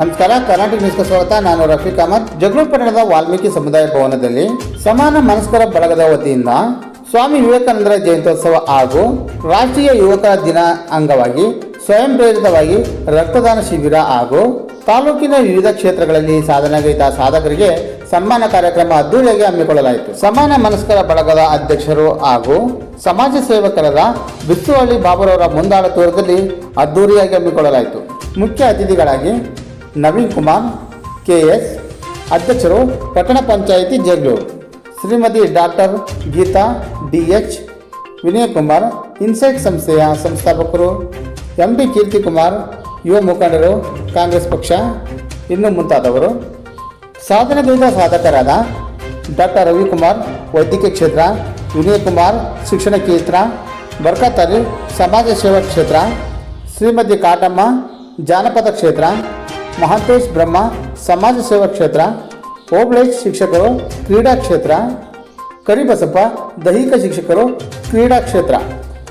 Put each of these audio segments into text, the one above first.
ನಮಸ್ಕಾರ, ಕರ್ನಾಟಕ ನ್ಯೂಸ್ಗೆ ಸ್ವಾಗತ. ನಾನು ರಫೀಕ್ ಅಹಮದ್. ಜಗಳೂರು ವಾಲ್ಮೀಕಿ ಸಮುದಾಯ ಭವನದಲ್ಲಿ ಸಮಾನ ಮನಸ್ಕರ ಬಳಗದ ವತಿಯಿಂದ ಸ್ವಾಮಿ ವಿವೇಕಾನಂದರ ಜಯಂತ್ಯೋತ್ಸವ ಹಾಗೂ ರಾಷ್ಟ್ರೀಯ ಯುವಕರ ದಿನ ಅಂಗವಾಗಿ ಸ್ವಯಂ ಪ್ರೇರಿತವಾಗಿ ರಕ್ತದಾನ ಶಿಬಿರ ಹಾಗೂ ತಾಲೂಕಿನ ವಿವಿಧ ಕ್ಷೇತ್ರಗಳಲ್ಲಿ ಸಾಧನೆಗೈದ ಸಾಧಕರಿಗೆ ಸನ್ಮಾನ ಕಾರ್ಯಕ್ರಮ ಅದ್ದೂರಿಯಾಗಿ ಹಮ್ಮಿಕೊಳ್ಳಲಾಯಿತು. ಸಮಾನ ಮನಸ್ಕರ ಬಳಗದ ಅಧ್ಯಕ್ಷರು ಹಾಗೂ ಸಮಾಜ ಸೇವಕರಾದ ಬಿಚ್ಚುವಳ್ಳಿ ಬಾಬುರವರ ಮುಂದಾಳತ್ವದಲ್ಲಿ ಅದ್ದೂರಿಯಾಗಿ ಹಮ್ಮಿಕೊಳ್ಳಲಾಯಿತು. ಮುಖ್ಯ ಅತಿಥಿಗಳಾಗಿ ನವೀನ್ ಕುಮಾರ್ ಕೆಎಸ್ ಅಧ್ಯಕ್ಷರು ಪಟ್ಟಣ panchayat Jagalur Shrimati doctor Geetha DH Vinay Kumar, insight ಸಂಸ್ಥೆಯ ಸಂಸ್ಥಾಪಕರು ಎಂ ಡಿ ಕೀರ್ತಿಕುಮಾರ್, ಯುವ ಮುಖಂಡರು ಕಾಂಗ್ರೆಸ್ ಪಕ್ಷ, ಇನ್ನು ಮುಂತಾದವರು. ಸಾಧನೆಗೈದ ಸಾಧಕರಾದ ಡಾಕ್ಟರ್ ರವಿಕುಮಾರ್, ವೈದ್ಯಕೀಯ ಕ್ಷೇತ್ರ, ವಿನಯ್ ಕುಮಾರ್, ಶಿಕ್ಷಣ ಕ್ಷೇತ್ರ ಬರ್ಕತ್ ಸಮಾಜ ಸೇವಾ ಕ್ಷೇತ್ರ, ಶ್ರೀಮತಿ ಕಾಟಮ್ಮ, ಜಾನಪದ ಕ್ಷೇತ್ರ ಮಹಾಂತೇಶ್ ಬ್ರಹ್ಮ, ಸಮಾಜ ಸೇವಾ ಕ್ಷೇತ್ರ ಓಬ್ಳೇಶ್ ಶಿಕ್ಷಕರು, ಕ್ರೀಡಾ ಕ್ಷೇತ್ರ, ಕರಿಬಸಪ್ಪ, ದೈಹಿಕ ಶಿಕ್ಷಕರು, ಕ್ರೀಡಾ ಕ್ಷೇತ್ರ,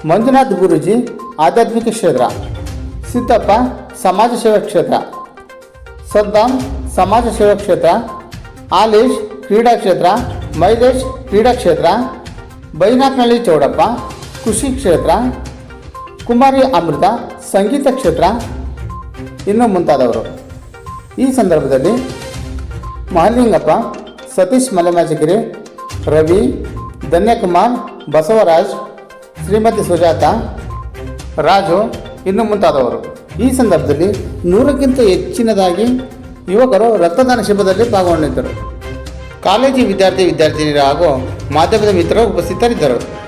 ಮಂಜುನಾಥ್ ಗುರೂಜಿ, ಆಧ್ಯಾತ್ಮಿಕ ಕ್ಷೇತ್ರ, ಸಿದ್ದಪ್ಪ, ಸಮಾಜ ಸೇವಾ ಕ್ಷೇತ್ರ ಸದ್ದಾಂ ಸಮಾಜ ಸೇವಾ ಕ್ಷೇತ್ರ, ಆಲೇಶ್, ಕ್ರೀಡಾ ಕ್ಷೇತ್ರ, ಮೈಲೇಶ್, ಕ್ರೀಡಾ ಕ್ಷೇತ್ರ ಬೈನಾಕ್ನಳ್ಳಿ ಚೌಡಪ್ಪ, ಕೃಷಿ ಕ್ಷೇತ್ರ, ಕುಮಾರಿ ಅಮೃತ, ಸಂಗೀತ ಕ್ಷೇತ್ರ, ಇನ್ನು ಮುಂತಾದವರು. ಈ ಸಂದರ್ಭದಲ್ಲಿ ಮಹಲಿಂಗಪ್ಪ ಸತೀಶ್ ಮಲೆಮಾಜಗಿರಿ, ರವಿ, ಧನ್ಯಕುಮಾರ್, ಬಸವರಾಜ್, ಶ್ರೀಮತಿ ಸುಜಾತ, ರಾಜು ಇನ್ನು ಮುಂತಾದವರು. ಈ ಸಂದರ್ಭದಲ್ಲಿ ನೂರಕ್ಕಿಂತ ಹೆಚ್ಚಿನದಾಗಿ ಯುವಕರು ರಕ್ತದಾನ ಶಿಬಿರದಲ್ಲಿ ಪಾಲ್ಗೊಂಡಿದ್ದರು ಕಾಲೇಜು ವಿದ್ಯಾರ್ಥಿ, ವಿದ್ಯಾರ್ಥಿನಿಯರು ಹಾಗೂ ಮಾಧ್ಯಮದ ಮಿತ್ರರು ಉಪಸ್ಥಿತರಿದ್ದರು.